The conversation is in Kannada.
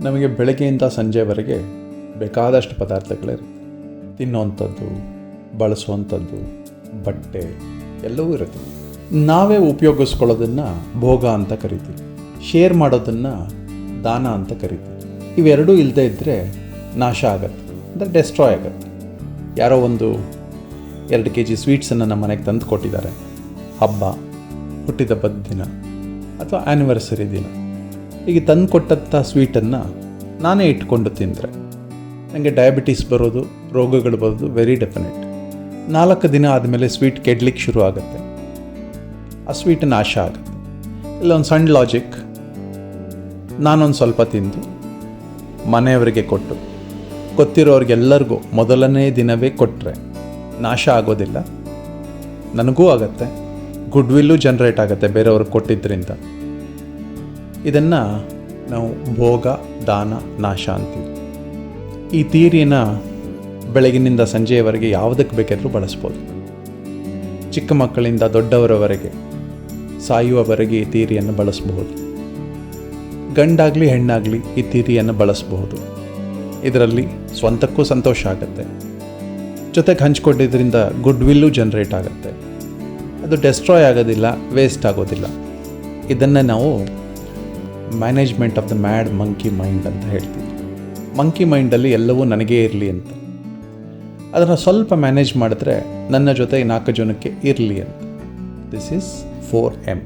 ನಮಗೆ ಬೆಳಗ್ಗೆಯಿಂದ ಸಂಜೆವರೆಗೆ ಬೇಕಾದಷ್ಟು ಪದಾರ್ಥಗಳಿರುತ್ತೆ. ತಿನ್ನುವಂಥದ್ದು ಬಳಸುವಂಥದ್ದು, ಬಟ್ಟೆ ಎಲ್ಲವೂ ಇರುತ್ತೆ. ನಾವೇ ಉಪಯೋಗಿಸ್ಕೊಳ್ಳೋದನ್ನು ಭೋಗ ಅಂತ ಕರಿತೀವಿ. ಶೇರ್ ಮಾಡೋದನ್ನು ದಾನ ಅಂತ ಕರಿತೀವಿ. ಇವೆರಡೂ ಇಲ್ಲದೇ ಇದ್ದರೆ ನಾಶ ಆಗತ್ತೆ. ಅಂದರೆ ಡೆಸ್ಟ್ರಾಯ್ ಆಗತ್ತೆ. ಯಾರೋ ಒಂದು ಎರಡು ಕೆ ಜಿ ಸ್ವೀಟ್ಸನ್ನು ನಮ್ಮ ಮನೆಗೆ ತಂದು ಕೊಟ್ಟಿದ್ದಾರೆ. ಹಬ್ಬ, ಹುಟ್ಟಿದ ದಿನ ಅಥವಾ ಆ್ಯನಿವರ್ಸರಿ ದಿನ. ಈಗ ತಂದು ಕೊಟ್ಟಂಥ ಸ್ವೀಟನ್ನು ನಾನೇ ಇಟ್ಕೊಂಡು ತಿಂದರೆ. ನನಗೆ ಡಯಾಬಿಟೀಸ್ ಬರೋದು, ರೋಗಗಳು ಬರೋದು ವೆರಿ ಡೆಫಿನೆಟ್ ನಾಲ್ಕು ದಿನ ಆದಮೇಲೆ ಸ್ವೀಟ್ ಕೆಡ್ಲಿಕ್ಕೆ ಶುರು ಆಗುತ್ತೆ. ಆ ಸ್ವೀಟ್ ನಾಶ ಆಗುತ್ತೆ. ಇಲ್ಲೊಂದು ಸಣ್ಣ ಲಾಜಿಕ್ ನಾನೊಂದು ಸ್ವಲ್ಪ ತಿಂದು, ಮನೆಯವರಿಗೆ ಕೊಟ್ಟು, ಗೊತ್ತಿರೋರಿಗೆಲ್ಲರಿಗೂ ಮೊದಲನೇ ದಿನವೇ ಕೊಟ್ಟರೆ ನಾಶ ಆಗೋದಿಲ್ಲ. ನನಗೂ ಆಗತ್ತೆ. ಗುಡ್ ವಿಲ್ಲು ಜನ್ರೇಟ್ ಆಗುತ್ತೆ ಬೇರೆಯವ್ರಿಗೆ ಕೊಟ್ಟಿದ್ದರಿಂದ ಇದನ್ನು ನಾವು ಭೋಗ, ದಾನ, ನಾಶ ಅಂತೀವಿ. ಈ ತೀರಿನ ಬೆಳಗಿನಿಂದ ಸಂಜೆಯವರೆಗೆ ಯಾವುದಕ್ಕೆ ಬೇಕಾದರೂ ಬಳಸ್ಬೋದು. ಚಿಕ್ಕ ಮಕ್ಕಳಿಂದ ದೊಡ್ಡವರವರೆಗೆ ಸಾಯುವವರೆಗೆ ಈ ತೀರಿಯನ್ನು ಬಳಸಬಹುದು. ಗಂಡಾಗಲಿ, ಹೆಣ್ಣಾಗಲಿ ಈ ತೀರಿಯನ್ನು ಬಳಸಬಹುದು. ಇದರಲ್ಲಿ ಸ್ವಂತಕ್ಕೂ ಸಂತೋಷ ಆಗುತ್ತೆ. ಜೊತೆಗೆ ಹಂಚಿಕೊಂಡಿದ್ದರಿಂದ ಗುಡ್ ವಿಲ್ಲು ಜನ್ರೇಟ್ ಆಗುತ್ತೆ. ಅದು ಡೆಸ್ಟ್ರಾಯ್ ಆಗೋದಿಲ್ಲ, ವೇಸ್ಟ್ ಆಗೋದಿಲ್ಲ. ಇದನ್ನು ನಾವು management of the mad monkey mind ಅಂತ ಹೇಳ್ತೀವಿ. ಮಂಕಿ ಮೈಂಡಲ್ಲಿ ಎಲ್ಲವೂ ನನಗೇ ಇರಲಿ ಅಂತ. ಅದನ್ನು ಸ್ವಲ್ಪ ಮ್ಯಾನೇಜ್ ಮಾಡಿದ್ರೆ ನನ್ನ ಜೊತೆ ನಾಲ್ಕು ಜನಕ್ಕೆ ಇರಲಿ ಅಂತ. This is four M